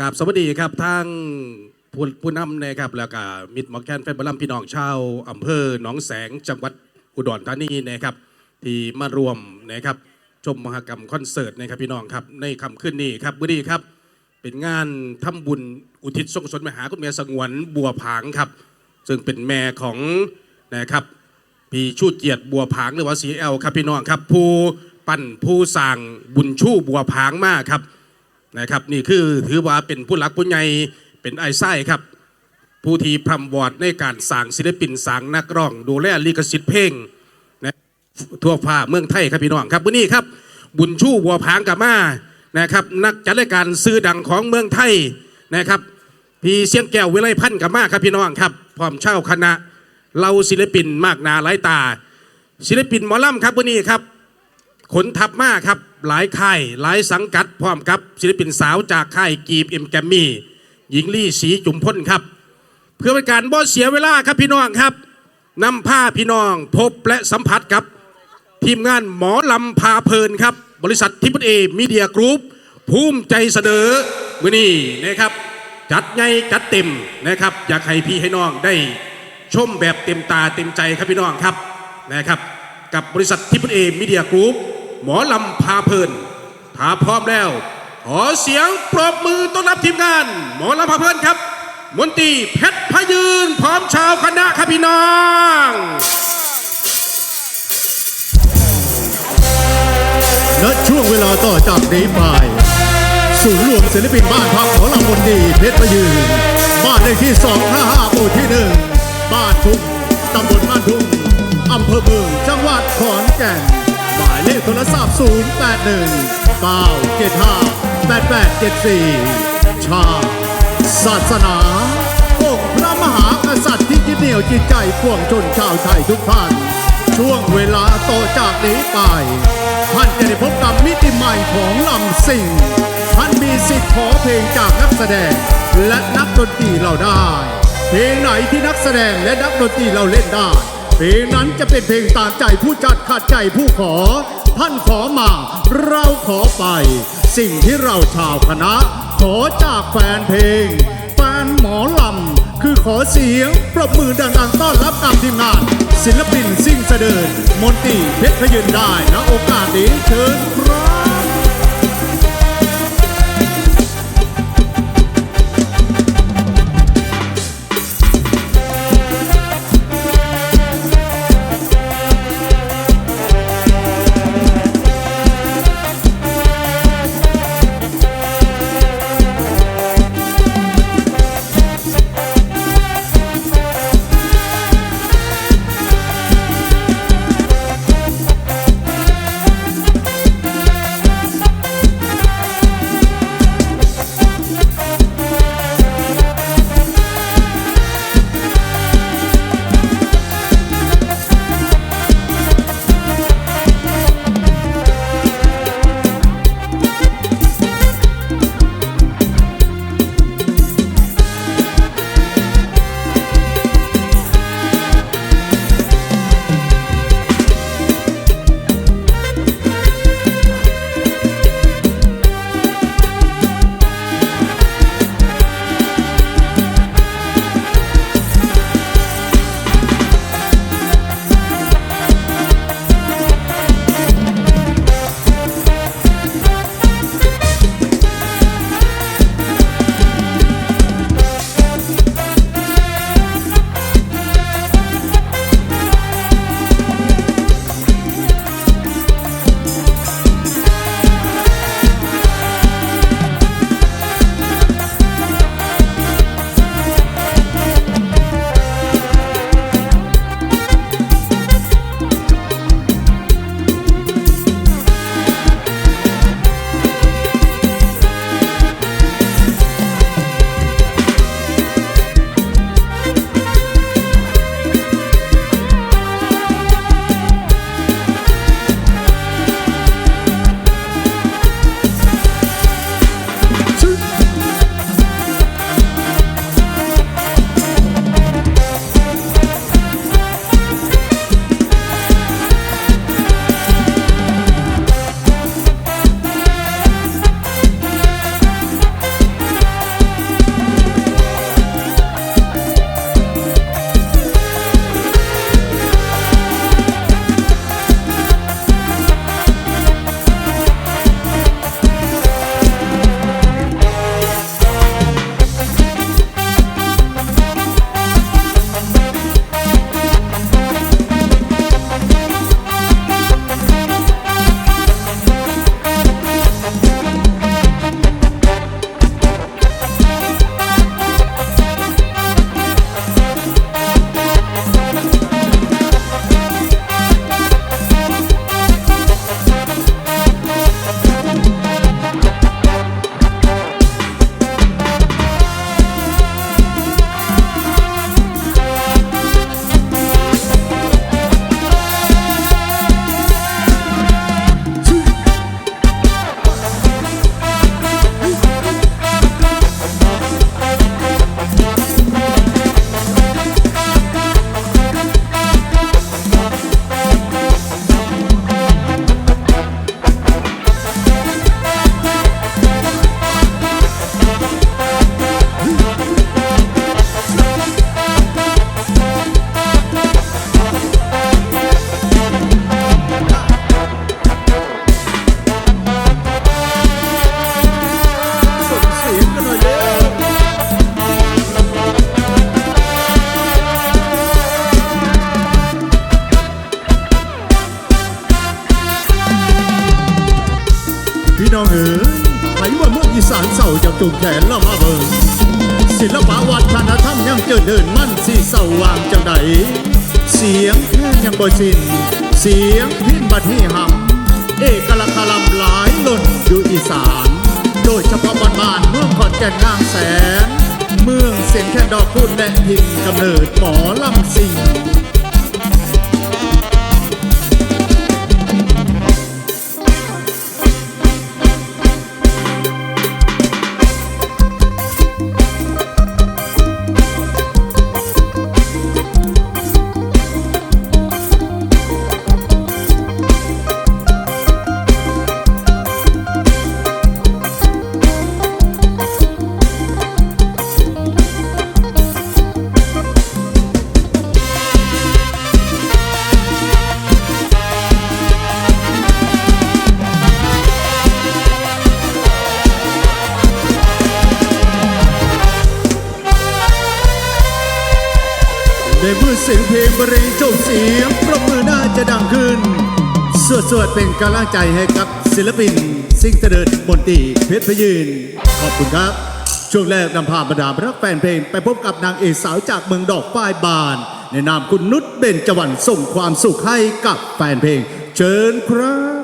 กับสวัสดีครับทางผู้ผู้นำนะครับแล้วก็มิตรมอแคนแฟนบอลลัมพี่น้องชาวอำเภอหนองแสงจังหวัดอุดรธานีนะครับ ที่มารวมนะครับชมมหกรรมคอนเสิร์ตนะครับพี่น้องครับในคำขึ้นนี้ครับวันนี้ครับ เป็นงานทำบุญอุทิศส่งกุศลไปหาคุณแม่สงวนบัวผางครับ ซึ่งเป็นแม่ของนะครับพี่ชูเกียรติบัวผางหรือว่าสีเอลครับพี่น้องครับผู้ปั้นผู้สร้างบุญชูบัวผางมากครับ นะครับนี่คือถือว่าเป็นผู้หลักผู้ใหญ่เป็นไอ้ไส้ครับ ผู้ที่พรำวอดในการสร้างศิลปินสร้างนักร้อง ดูแลลิขสิทธิ์เพลงนะทั่วฟ้าเมืองไทยครับพี่น้องครับวันนี้ครับ บุญชูบัวผางกับมานะครับนักจัดรายการซื้อดังของเมืองไทยนะครับพี่เสียงแก้ววิไลพันธ์กับมาครับพี่น้องครับพร้อมเช่าคณะเราศิลปินมากนาหลายตา ศิลปินหมอลำครับวันนี้ครับ ขนทัพมากครับ หลายค่ายหลายสังกัดพร้อมกับศิลปินสาวจากค่ายกีบเอ็มแกมมี่หญิงลี่สีจุ่มพ้นครับ เพื่อเป็นการบ่เสียเวลาครับพี่น้องครับนำผ้าพี่น้องพบและสัมผัสกับ ทีมงานหมอลำพาเพลินครับ บริษัททิพย์เอมีเดียกรุ๊ปภูมิใจเสนอมือนี้นะครับ จัดใหญ่จัดเต็มนะครับ อยากให้พี่ให้น้องได้ชมแบบเต็มตาเต็มใจครับพี่น้องครับนะครับ กับบริษัททิพย์เอมีเดียกรุ๊ป หมอลำพาเพลินถ้าพร้อมแล้ว ขอเสียงปรบมือต้อนรับทีมงาน หมอลำพาเพลินครับ มนตรีเพชรพยืน พร้อมชาวคณะครับพี่น้องณช่วงเวลาต่อจากนี้ไปศูนย์รวมศิลปินบ้านพักหมอลำมนดีเพชรพยืน บ้านเลขที่ 255หมู่ที่หนึ่งบ้านทุ่งตำบลบ้านทุ่งอำเภอเมืองจังหวัดขอนแก่น โทรศัพท์ 081 975 8874 ชาติศาสนาองค์พระมหากษัตริย์ที่ยึดเหนี่ยวจิตใจพวงชนชาวไทยทุกท่าน ช่วงเวลาต่อจากนี้ไป ท่านจะได้พบกับมิติใหม่ของลำสิ่ง ท่านมีสิทธิ์ขอเพลงจากนักแสดงและนักดนตรีเราได้ เพลงไหนที่นักแสดงและนักดนตรีเราเล่นได้เพลงนั้นจะเป็นเพลงตามใจผู้จัดขัดใจผู้ขอ ท่านขอมา เราขอไป สิ่งที่เราชาวคณะ ขอจากแฟนเพลง แฟนหมอลำ คือขอเสียงปรบมือดังๆต้อนรับตามทีมงาน ศิลปินซิ่งเสดิน มนตรีเพชรพยืนได้นะโอกาสนี้เชิญครับ น้องเอ๋ยไหลว่าเมืองอีสานเศร้าจากจุกแขนเรามาเบิ่งศิลปะวัฒนธรรมยังเจริญเดินมั่นสีเศร้าวางจังใดเสียงแค่ยังบ่สิ้นเสียงพินบัดให้หำเอกลักษณ์ลำหลายล่นอยู่อีสาน โดยเฉพาะบ้านบ้านเมืองขอนแก่นนางแสน เมืองเสียงแค่ดอกพุ่ดและหินกำเนิดหมอลำสิง เสียงเพลงบรรเลงจบเสียงปรบมือน่าจะดังขึ้น สวดสวดเป็นกำลังใจให้กับศิลปิน สิ่งเสด็จมนตรีเพชรพยืน ขอบคุณครับ ช่วงแรกนำพาบรรดารักแฟนเพลง ไปพบกับนางเอกสาวจากเมืองดอกฝ้ายบาน ในนามคุณนุชเบญจวรรณส่งความสุขให้กับแฟนเพลง เชิญครับ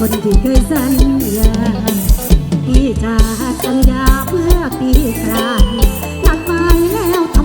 คนที่เคยสัญญาพี่จะสัญญาเพื่อปีกลางนักไปแล้ว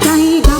da